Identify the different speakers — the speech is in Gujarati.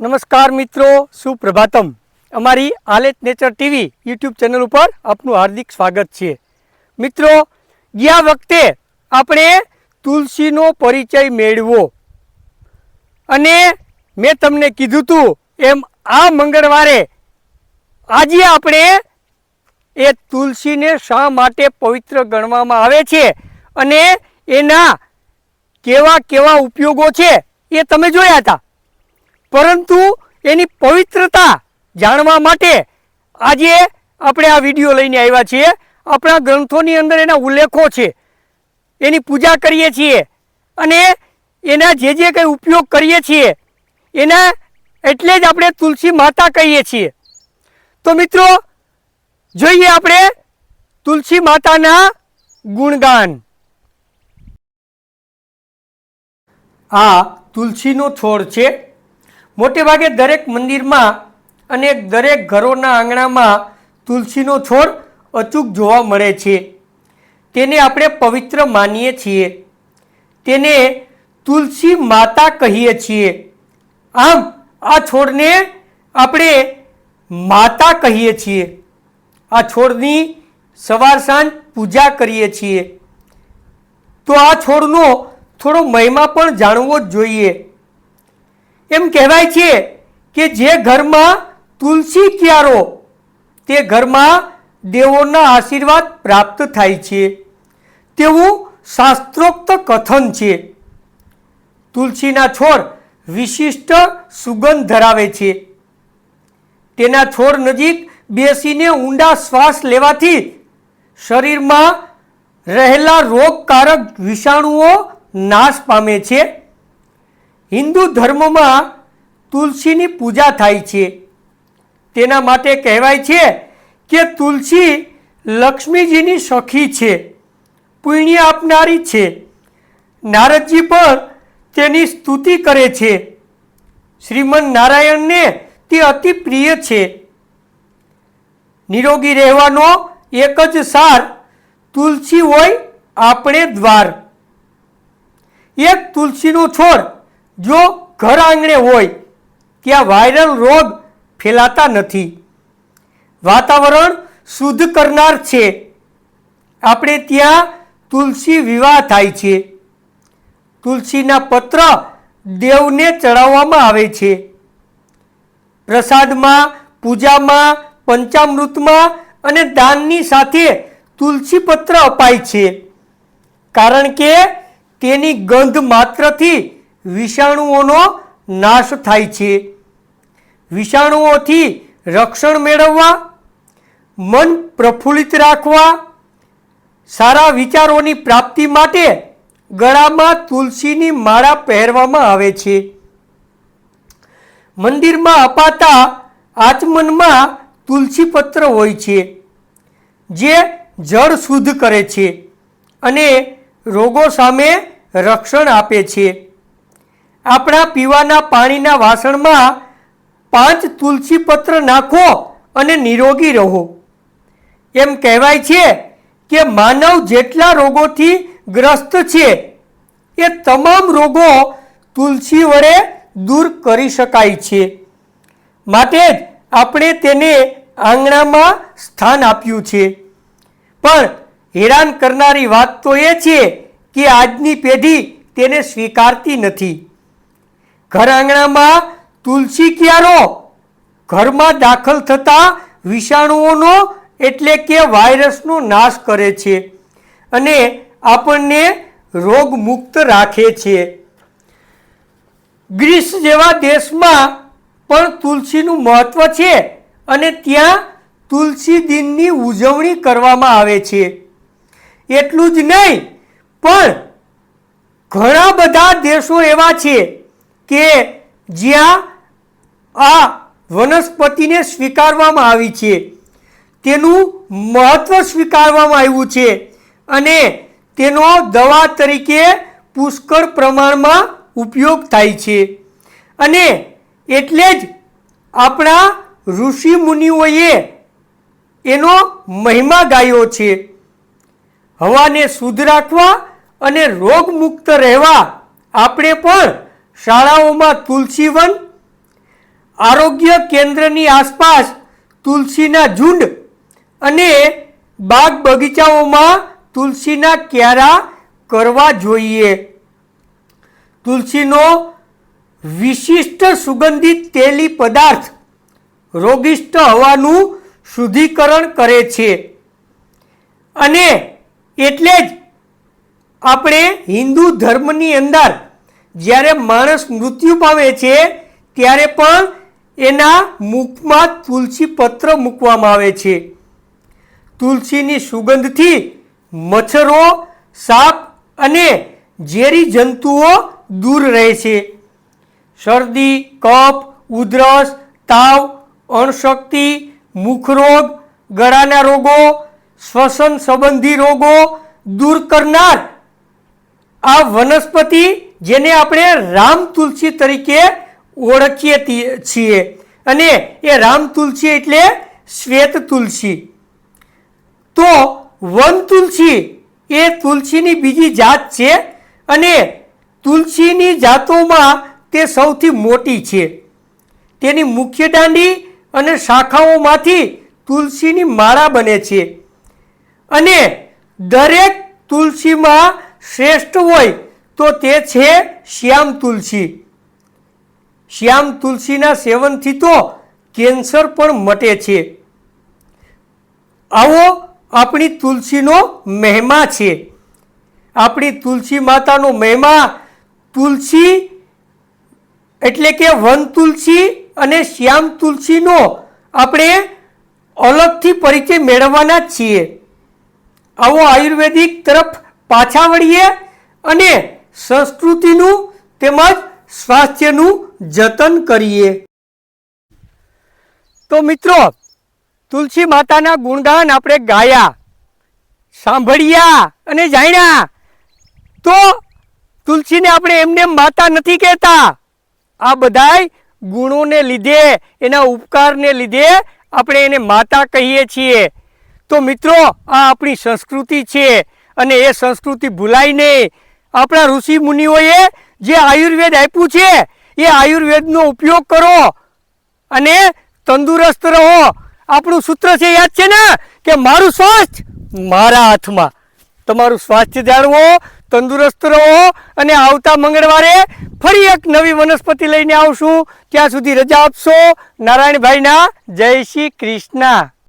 Speaker 1: નમસ્કાર મિત્રો, સુપ્રભાતમ. અમારી આલેટ નેચર ટીવી યુટ્યુબ ચેનલ ઉપર આપનું હાર્દિક સ્વાગત છે. મિત્રો, ગયા વખતે આપણે તુલસીનો પરિચય મેળવો. અને મેં તમને કીધું હતું એમ આ મંગળવારે આજે આપણે એ તુલસીને શા માટે પવિત્ર ગણવામાં આવે છે અને એના કેવા કેવા ઉપયોગો છે એ તમે જોયા હતા. પરંતુ એની પવિત્રતા જાણવા માટે આજે આપણે આ વીડિયો લઈને આવ્યા છીએ. આપણા ગ્રંથોની અંદર એના ઉલ્લેખો છે. એની પૂજા કરીએ છીએ અને એના જે જે કંઈ ઉપયોગ કરીએ છીએ, એના એટલે જ આપણે તુલસી માતા કહીએ છીએ. તો મિત્રો, જોઈએ આપણે તુલસી માતાના ગુણગાન. આ તુલસીનો છોડ છે. મોટે ભાગે દરેક મંદિરમાં અને દરેક ઘરોના આંગણામાં તુલસીનો છોડ અચૂક જોવા મળે છે. તેને આપણે પવિત્ર માનીએ છીએ. તેને તુલસી માતા કહીએ છીએ. આમ આ છોડને આપણે માતા કહીએ છીએ. આ છોડની સવાર સાંજ પૂજા કરીએ છીએ. તો આ છોડનો થોડો મહિમા પણ જાણવો જ જોઈએ. એમ કહેવાય છે કે જે ઘરમાં તુલસી ક્યારો, તે ઘરમાં દેવોના આશીર્વાદ પ્રાપ્ત થાય છે. તેવું શાસ્ત્રોક્ત કથન છે. તુલસીના છોડ વિશિષ્ટ સુગંધ ધરાવે છે. તેના છોડ નજીક બેસીને ઊંડા શ્વાસ લેવાથી શરીરમાં રહેલા રોગકારક વિષાણુઓ નાશ પામે છે. હિન્દુ ધર્મમાં તુલસીની પૂજા થાય છે. તેના માટે કહેવાય છે કે તુલસી લક્ષ્મીજીની સખી છે, પુણ્ય આપનારી છે. નારદજી પણ તેની સ્તુતિ કરે છે. શ્રીમન નારાયણને તે અતિ પ્રિય છે. નિરોગી રહેવાનો એક જ સાર તુલસી હોય, આપણે દ્વાર. એક તુલસીનો છોડ જો ઘર આંગણે હોય, ત્યાં વાયરલ રોગ ફેલાતા નથી. વાતાવરણ શુદ્ધ કરનાર છે. આપણે ત્યાં તુલસી વિવાહ થાય છે. તુલસીના પત્ર દેવને ચડાવવામાં આવે છે. પ્રસાદમાં, પૂજામાં, પંચામૃતમાં અને દાનની સાથે તુલસી પત્ર અપાય છે. કારણ કે તેની ગંધ માત્રથી વિષાણુઓનો નાશ થાય છે. વિષાણુઓથી રક્ષણ મેળવવા, મન પ્રફુલ્લિત રાખવા, સારા વિચારોની પ્રાપ્તિ માટે ગળામાં તુલસીની માળા પહેરવામાં આવે છે. મંદિરમાં અપાતા આચમનમાં તુલસી પત્ર હોય છે, જે જળ શુદ્ધ કરે છે અને રોગો સામે રક્ષણ આપે છે. આપણા પીવાના પાણીના વાસણમાં પાંચ તુલસી પત્ર નાખો અને નિરોગી રહો. એમ કહેવાય છે કે માનવ જેટલા રોગોથી ગ્રસ્ત છે, એ તમામ રોગો તુલસી વડે દૂર કરી શકાય છે. માટે જ આપણે તેને આંગણામાં સ્થાન આપ્યું છે. પણ હેરાન કરનારી વાત તો એ છે કે આજની પેઢી તેને સ્વીકારતી નથી. ઘર આંગણામાં તુલસી ક્યારો ઘરમાં દાખલ થતા વિષાણુઓનો એટલે કે વાયરસનો નાશ કરે છે અને આપણને રોગમુક્ત રાખે છે. ગ્રીસ જેવા દેશમાં પણ તુલસીનું મહત્વ છે અને ત્યાં તુલસી દિનની ઉજવણી કરવામાં આવે છે. એટલું જ નહીં, પણ ઘણા બધા દેશો એવા છે કે જ્યાં આ વનસ્પતિને સ્વીકારવામાં આવી છે. તેનું મહત્વ સ્વીકારવામાં આવ્યું છે અને તેનો દવા તરીકે પુષ્કળ પ્રમાણમાં ઉપયોગ થાય છે. અને એટલે જ આપણા ઋષિ મુનિઓએ એનો મહિમા ગાયો છે. હવાને શુદ્ધ રાખવા અને રોગમુક્ત રહેવા આપણે પણ શાળાઓમાં તુલસીવન આરોગ્ય કેન્દ્રની આસપાસ તુલસીના ઝુંડ અને બાગ બગીચાઓમાં તુલસીના ક્યારા કરવા જોઈએ. તુલસીનો વિશિષ્ટ સુગંધિત તેલી પદાર્થ રોગિષ્ટ હવાનું શુદ્ધિકરણ કરે છે. અને એટલે જ આપણે હિન્દુ ધર્મની અંદર જ્યારે માણસ મૃત્યુ પામે છે, ત્યારે પણ એના મુખમાં તુલસી પત્ર મૂકવામાં આવે છે. તુલસીની સુગંધથી મચ્છરો, સાપ અને ઝેરી જંતુઓ દૂર રહે છે. શરદી, કફ, ઉધરસ, તાવ, અણશક્તિ, મુખરોગ, ગળાના રોગો, શ્વસન સંબંધી રોગો દૂર કરનાર આ વનસ્પતિ જેને આપણે રામ તુલસી તરીકે ઓળખીએ છીએ. અને એ રામ તુલસી એટલે શ્વેત તુલસી. તો વન તુલસી એ તુલસીની બીજી જાત છે અને તુલસીની જાતોમાં તે સૌથી મોટી છે. તેની મુખ્ય દાંડી અને શાખાઓમાંથી તુલસીની માળા બને છે. અને દરેક તુલસીમાં શ્રેષ્ઠ હોય તો તે છે શ્યામ તુલસી. શ્યામ તુલસીના સેવનથી તો કેન્સર પણ મટે છે. આવો આપણી તુલસીનો મહેમા છે. આપણી તુલસી માતાનો મહેમા તુલસી એટલે કે વન તુલસી અને શ્યામ તુલસીનો આપણે અલગથી પરિચય મેળવવાના જ છીએ. આવો આયુર્વેદિક તરફ પાછા વળીએ અને સંસ્કૃતિનું તેમજ સ્વાસ્થ્યનું જતન કરીએ. તો મિત્રો, તુલસી માતાના ગુણગાન આપણે ગાયા, સાંભળ્યા અને જાણ્યા. તો તુલસીને આપણે એમને માતા નથી કહેતા. આ બધાય ગુણોને લીધે, એના ઉપકારને લીધે આપણે એને માતા કહીએ છીએ. તો મિત્રો, આ આપણી સંસ્કૃતિ છે અને એ સંસ્કૃતિ ભૂલાય નહીં. આપણા ઋષિ મુનિઓએ જે આયુર્વેદ આપ્યું છે, એ આયુર્વેદનો ઉપયોગ કરો અને તંદુરસ્ત રહો. આપણું સૂત્ર છે, યાદ છે ને? કે મારું સ્વાસ્થ્ય, મારા હાથમાં. તમારું સ્વાસ્થ્ય જાળવો, તંદુરસ્ત રહો અને આવતા મંગળવારે ફરી એક નવી વનસ્પતિ લઈને આવશું. ત્યાં સુધી રજા આપશો. નારાયણભાઈના જય શ્રી કૃષ્ણ.